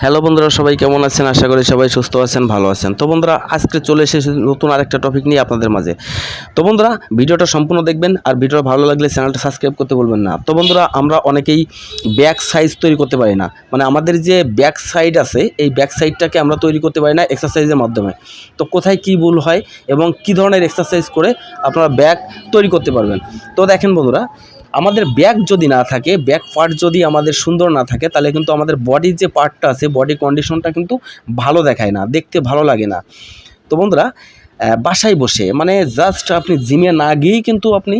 Hello বন্ধুরা, সবাই কেমন আছেন? আশা করি সবাই সুস্থ আছেন, ভালো আছেন। তো বন্ধুরা, আজকে চলে এসেছি নতুন আরেকটা টপিক নিয়ে আপনাদের মাঝে। তো বন্ধুরা, ভিডিওটা সম্পূর্ণ দেখবেন আর ভিডিওটা ভালো লাগলে চ্যানেলটা সাবস্ক্রাইব করতে বলবেন না। তো বন্ধুরা, আমরা অনেকেই ব্যাক সাইজ তৈরি করতে পারি না। মানে আমাদের যে ব্যাক সাইড আছে, এই ব্যাক সাইডটাকে আমরা তৈরি করতে পারি না এক্সারসাইজের মাধ্যমে। তো কোথায় কী ভুল হয় এবং কী ধরনের এক্সারসাইজ করে আপনারা ব্যাক তৈরি করতে পারবেন? তো দেখেন বন্ধুরা আমাদের ব্যাক যদি না থাকে ব্যাক পার্ট যদি আমাদের সুন্দর না থাকে, তাহলে কিন্তু আমাদের বডির যে পার্টটা আছে বডি কন্ডিশনটা কিন্তু ভালো দেখায় না, দেখতে ভালো লাগে না। তো বন্ধুরা বাসায় বসে মানে জাস্ট আপনি জিমে না গিয়েই কিন্তু আপনি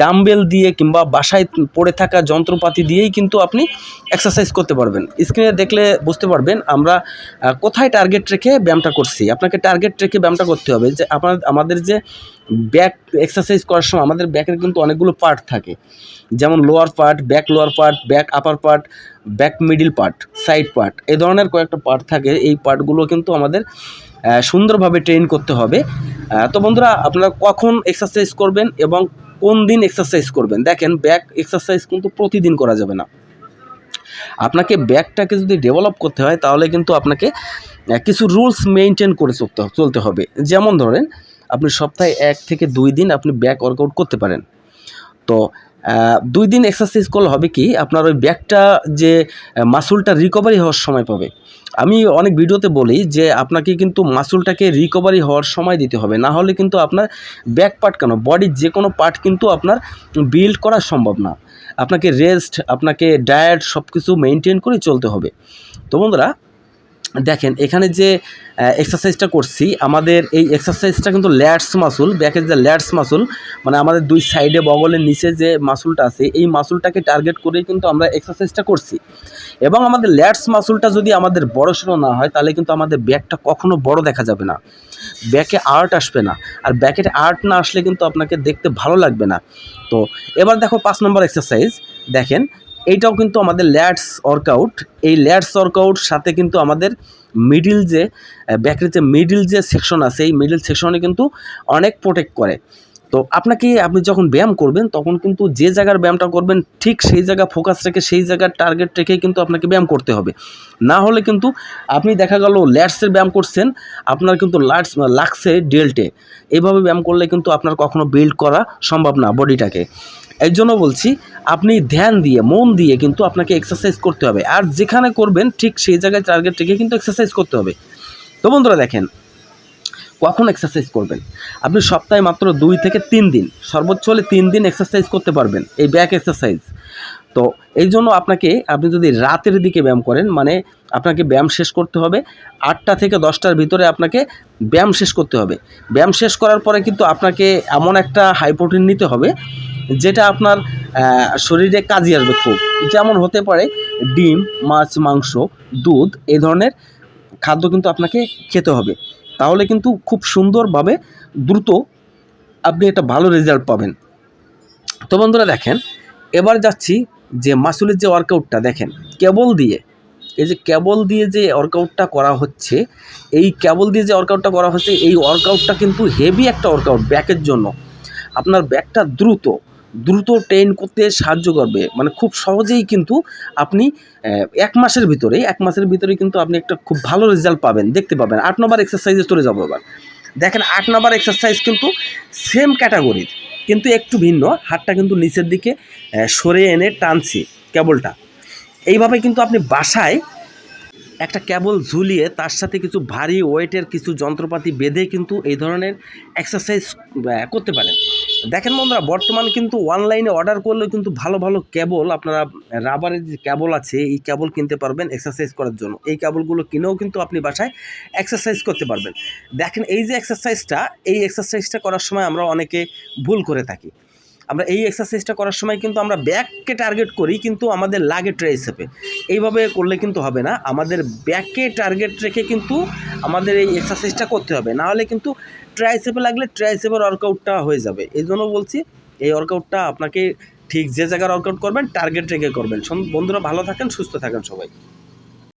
ডাম্বেল দিয়ে কিংবা বাসায় পড়ে থাকা যন্ত্রপাতি দিয়েই কিন্তু আপনি এক্সারসাইজ করতে পারবেন। স্ক্রিনে দেখলে বুঝতে পারবেন আমরা কোথায় টার্গেট রেখে ব্যায়ামটা করছি। আপনাকে টার্গেট রেখে ব্যায়ামটা করতে হবে যে আপনার, আমাদের যে ব্যাক এক্সারসাইজ করার সময় আমাদের ব্যাকের কিন্তু অনেকগুলো পার্ট থাকে। যেমন lower part back lower part back upper part back middle part side part এই ধরনের কয়েকটা পার্ট থাকে। এই পার্টগুলো কিন্তু আমাদের সুন্দরভাবে ট্রেন করতে হবে। তো বন্ধুরা, আপনারা কখন এক্সারসাইজ করবেন এবং কোন দিন এক্সারসাইজ করবেন? দেখেন ব্যাক এক্সারসাইজ কিন্তু প্রতিদিন করা যাবে না। আপনাকে ব্যাকটাকে যদি ডেভেলপ করতে হয়, তাহলে কিন্তু আপনাকে কিছু রুলস মেনটেন করে চলতে চলতে হবে। যেমন ধরেন, আপনি সপ্তাহে এক থেকে দুই দিন আপনি ব্যাক ওয়ার্কআউট করতে পারেন। তো দুই দিন এক্সারসাইজ করলে হবে কি, আপনার ওই ব্যাকটা যে মাসুলটা রিকভারি হওয়ার সময় পাবে। আমি অনেক ভিডিওতে বলি যে, আপনাকে কিন্তু মাসুলটাকে রিকভারি হওয়ার সময় দিতে হবে। না হলে কিন্তু আপনার ব্যাক পার্ট কেন? বডির যে কোনো পার্ট কিন্তু আপনার বিল্ড করা সম্ভব না। আপনাকে রেস্ট আপনাকে ডায়েট সব কিছু মেনটেন করে চলতে হবে। তো বন্ধুরা দেখেন, এখানে যে এক্সারসাইজটা করছি, আমাদের এই এক্সারসাইজটা কিন্তু ল্যাটস মাসুল ব্যাকের যে ল্যাটস মাসুল মানে আমাদের দুই সাইডে বগলের নিচে যে মাসুলটা আছে, এই মাসুলটাকে টার্গেট করেই কিন্তু আমরা এক্সারসাইজটা করছি। এবং আমাদের ল্যাটস মাসুলটা যদি আমাদের বড় সড়ো না হয়, তাহলে কিন্তু আমাদের ব্যাকটা কখনো বড় দেখা যাবে না। ব্যাকে আর্ট আসবে না। আর ব্যাকের আর্ট না আসলে কিন্তু আপনাকে দেখতে ভালো লাগবে না। তো, এবার দেখো পাঁচ নম্বর এক্সারসাইজ দেখেন এইটাও কিন্তু আমাদের ল্যাটস ওয়ার্কআউট। এই ল্যাটস ওয়ার্কআউট সাথে কিন্তু আমাদের মিডিল যে ব্যাকের যে মিডিল যে সেকশন আছে, এই মিডিল সেকশনে কিন্তু অনেক প্রোটেক্ট করে। তো আপনাকে আপনি যখন ব্যায়াম করবেন, তখন কিন্তু যে জায়গার ব্যায়ামটা করবেন, ঠিক সেই জায়গা ফোকাস রেখে সেই জায়গার টার্গেট রেখেই কিন্তু আপনাকে ব্যায়াম করতে হবে। না হলে কিন্তু আপনি দেখা গেল ল্যাটসের ব্যায়াম করছেন, আপনার কিন্তু লাটস লাগছে ডেল্টে এইভাবে ব্যায়াম করলে কিন্তু আপনার কখনো বিল্ড করা সম্ভব না বডিটাকে এই জন্য বলছি, আপনি ধ্যান দিয়ে, মন দিয়ে কিন্তু আপনাকে এক্সারসাইজ করতে হবে। আর যেখানে করবেন, ঠিক সেই জায়গায় টার্গেট রেখে কিন্তু এক্সারসাইজ করতে হবে। তো বন্ধুরা দেখেন, কখন এক্সারসাইজ করবেন? আপনি সপ্তাহে মাত্র দুই থেকে তিন দিন, সর্বোচ্চ হলে তিন দিন এক্সারসাইজ করতে পারবেন, এই ব্যাক এক্সারসাইজ তো এই জন্য আপনাকে, আপনি যদি রাতের দিকে ব্যায়াম করেন মানে আপনাকে ব্যায়াম শেষ করতে হবে, আটটা থেকে দশটার ভিতরে আপনাকে ব্যায়াম শেষ করতে হবে। ব্যায়াম শেষ করার পরে কিন্তু আপনাকে এমন একটা হাই প্রোটিন নিতে হবে যেটা আপনার শরীরে কাজে আসবে খুব। যেমন হতে পারে ডিম, মাছ, মাংস, দুধ এই ধরনের খাদ্য কিন্তু আপনাকে খেতে হবে। তাহলে কিন্তু খুব সুন্দরভাবে দ্রুত আপনি একটা ভালো রেজাল্ট পাবেন। তো বন্ধুরা দেখেন, এবার যাচ্ছি যে মাসুলের যে ওয়ার্কআউটটা দেখেন, কেবল দিয়ে, এই যে কেবল দিয়ে যে ওয়ার্কআউটটা করা হচ্ছে, এই কেবল দিয়ে যে ওয়ার্কআউটটা করা হচ্ছে, এই ওয়ার্কআউটটা কিন্তু হেভি একটা ওয়ার্কআউট ব্যাকের জন্য। আপনার ব্যাকটা দ্রুত দ্রুত ট্রেন করতে সাহায্য করবে। মানে খুব সহজেই কিন্তু আপনি এক মাসের ভিতরে এক মাসের ভিতরে কিন্তু আপনি একটা খুব ভালো রেজাল্ট পাবেন। দেখতে পাবেন। আট নম্বর এক্সারসাইজে চলে যাব এবার। দেখেন, আট নম্বর এক্সারসাইজ কিন্তু সেম ক্যাটাগরির কিন্তু একটু ভিন্ন। হাতটা কিন্তু নিচের দিকে সরে এনে টানছি কেবলটা। এইভাবে কিন্তু আপনি বাসায় একটা কেবল ঝুলিয়ে তার সাথে কিছু ভারী ওয়েটের কিছু যন্ত্রপাতি বেঁধে কিন্তু এই ধরনের এক্সারসাইজ করতে পারেন। দেখেন বন্ধুরা, বর্তমান কিন্তু অনলাইনে অর্ডার করলেও কিন্তু ভালো ভালো কেবল, আপনারা রাবারের যে কেবল আছে, এই কেবল কিনতে পারবেন এক্সারসাইজ করার জন্য। এই কেবলগুলো কিনেও কিন্তু আপনি বাসায় এক্সারসাইজ করতে পারবেন। দেখেন এই যে এক্সারসাইজটা এই এক্সারসাইজটা করার সময় আমরা অনেকে ভুল করে থাকি। আমরা এই এক্সারসাইজটা করার সময় কিন্তু আমরা ব্যাককে টার্গেট করি, কিন্তু আমাদের লাগে ট্রেসেপে এইভাবে করলে কিন্তু হবে না। আমাদের ব্যাককে টার্গেট রেখে কিন্তু আমাদের এই এক্সারসাইজটা করতে হবে। না হলে কিন্তু ট্রাইসেপে লাগলে ট্রাইসেপের ওয়ার্কআউটটা হয়ে যাবে। এই জন্য বলছি, এই ওয়ার্কআউটটা আপনাকে ঠিক যে জায়গায় ওয়ার্কআউট করবেন টার্গেট রেখে করবেন। বন্ধুরা ভালো থাকেন, সুস্থ থাকেন সবাই।